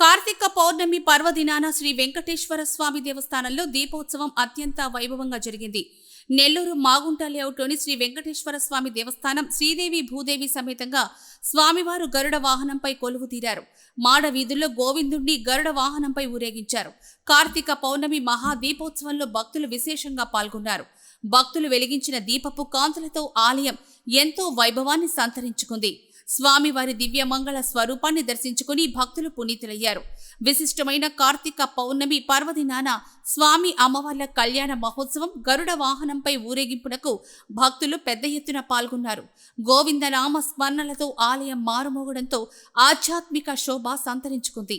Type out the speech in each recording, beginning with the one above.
కార్తీక పౌర్ణమి పర్వదినాన శ్రీ వెంకటేశ్వర స్వామి దేవస్థానంలో దీపోత్సవం అత్యంత వైభవంగా జరిగింది. నెల్లూరు మాగుంట లేఅవుట్లోని శ్రీ వెంకటేశ్వర స్వామి దేవస్థానం శ్రీదేవి భూదేవి సమేతంగా స్వామివారు గరుడ వాహనంపై కొలువు తీరారు. మాడ వీధుల్లో గోవిందుణ్ణి గరుడ వాహనంపై ఊరేగించారు. కార్తీక పౌర్ణమి మహా దీపోత్సవంలో భక్తులు విశేషంగా పాల్గొన్నారు. భక్తులు వెలిగించిన దీపపు కాంతులతో ఆలయం ఎంతో వైభవాన్ని సంతరించుకుంది. స్వామివారి దివ్య మంగళ స్వరూపాన్ని దర్శించుకుని భక్తులు పునీతులయ్యారు. విశిష్టమైన కార్తీక పౌర్ణమి పర్వదినాన స్వామి అమ్మవార్ల కళ్యాణ మహోత్సవం గరుడ వాహనంపై ఊరేగింపునకు భక్తులు పెద్ద ఎత్తున పాల్గొన్నారు. గోవిందనామ స్మరణలతో ఆలయం మారుమోగడంతో ఆధ్యాత్మిక శోభ సంతరించుకుంది.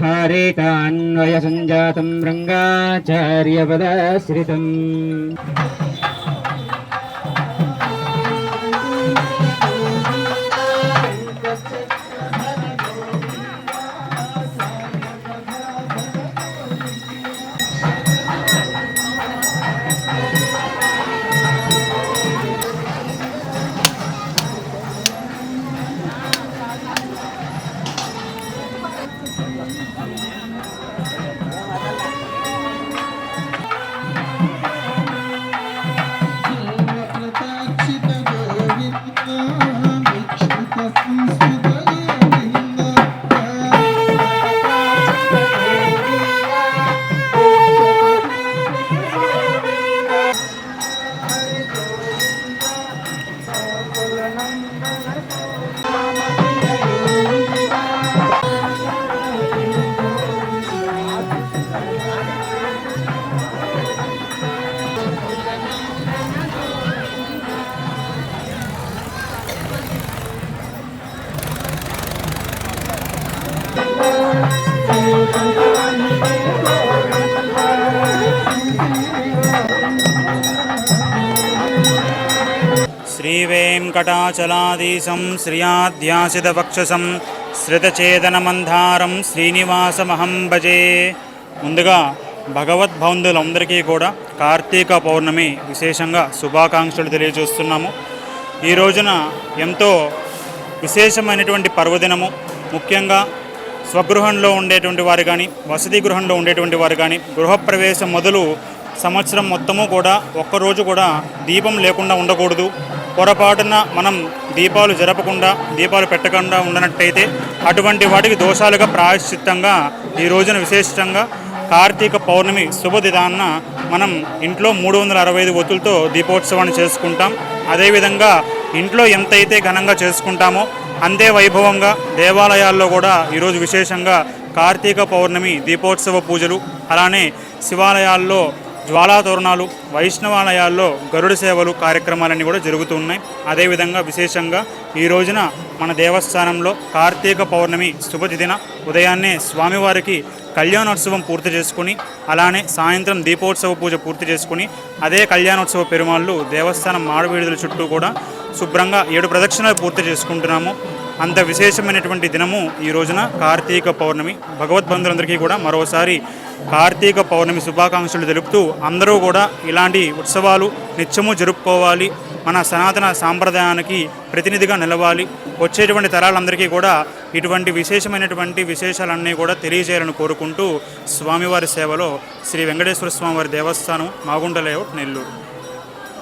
हरितान्वयसञ्जातं रङ्गाचार्यपदाश्रितम् శ్రీవేంకటాచలాదీశం శ్రియాధ్యాసితవక్షసం శృతచేదనమంధారం శ్రీనివాసమహం భజే ముందుగా భగవద్భౌందులందరికీ కూడా కార్తీక పౌర్ణమి విశేషంగా శుభాకాంక్షలు తెలియజేస్తున్నాము. ఈ రోజున ఎంతో విశేషమైనటువంటి పర్వదినము ముఖ్యంగా స్వగృహంలో ఉండేటువంటి వారు కానీ వసతి గృహంలో ఉండేటువంటి వారు కానీ గృహప్రవేశం మొదలు సంవత్సరం మొత్తము కూడా ఒక్కరోజు కూడా దీపం లేకుండా ఉండకూడదు. పొరపాటున మనం దీపాలు జరపకుండా దీపాలు పెట్టకుండా ఉండనట్టయితే అటువంటి వాటికి దోషాలుగా ప్రాయశ్చిత్తంగా ఈ రోజున విశేషంగా కార్తీక పౌర్ణమి శుభదిదాన్న మనం ఇంట్లో మూడు వందల అరవై ఐదు ఒత్తులతో దీపోత్సవాన్ని చేసుకుంటాం. అదేవిధంగా ఇంట్లో ఎంతైతే ఘనంగా చేసుకుంటామో అంతే వైభవంగా దేవాలయాల్లో కూడా ఈరోజు విశేషంగా కార్తీక పౌర్ణమి దీపోత్సవ పూజలు అలానే శివాలయాల్లో జ్వాలా తోరణాలు వైష్ణవాలయాల్లో గరుడ సేవలు కార్యక్రమాలన్నీ కూడా జరుగుతున్నాయి అదేవిధంగా విశేషంగా ఈ రోజున మన దేవస్థానంలో కార్తీక పౌర్ణమి శుభతిథిన ఉదయాన్నే స్వామివారికి కళ్యాణోత్సవం పూర్తి చేసుకుని అలానే సాయంత్రం దీపోత్సవ పూజ పూర్తి చేసుకుని అదే కళ్యాణోత్సవ పెరుమాళ్ళు దేవస్థానం మాడవీడుదల చుట్టూ కూడా శుభ్రంగా ఏడు ప్రదక్షిణలు పూర్తి చేసుకుంటున్నాము. అంత విశేషమైనటువంటి దినము ఈ రోజున కార్తీక పౌర్ణమి. భగవద్బంధులందరికీ కూడా మరోసారి కార్తీక పౌర్ణమి శుభాకాంక్షలు తెలుపుతూ అందరూ కూడా ఇలాంటి ఉత్సవాలు నిత్యము జరుపుకోవాలి. మన సనాతన సాంప్రదాయానికి ప్రతినిధిగా నిలవాలి. వచ్చేటువంటి తరాలందరికీ కూడా ఇటువంటి విశేషమైనటువంటి విశేషాలన్నీ కూడా తెలియజేయాలని కోరుకుంటూ స్వామివారి సేవలో శ్రీ వెంకటేశ్వర స్వామివారి దేవస్థానం మాగుంట లేఅవుట్ నెల్లూరు.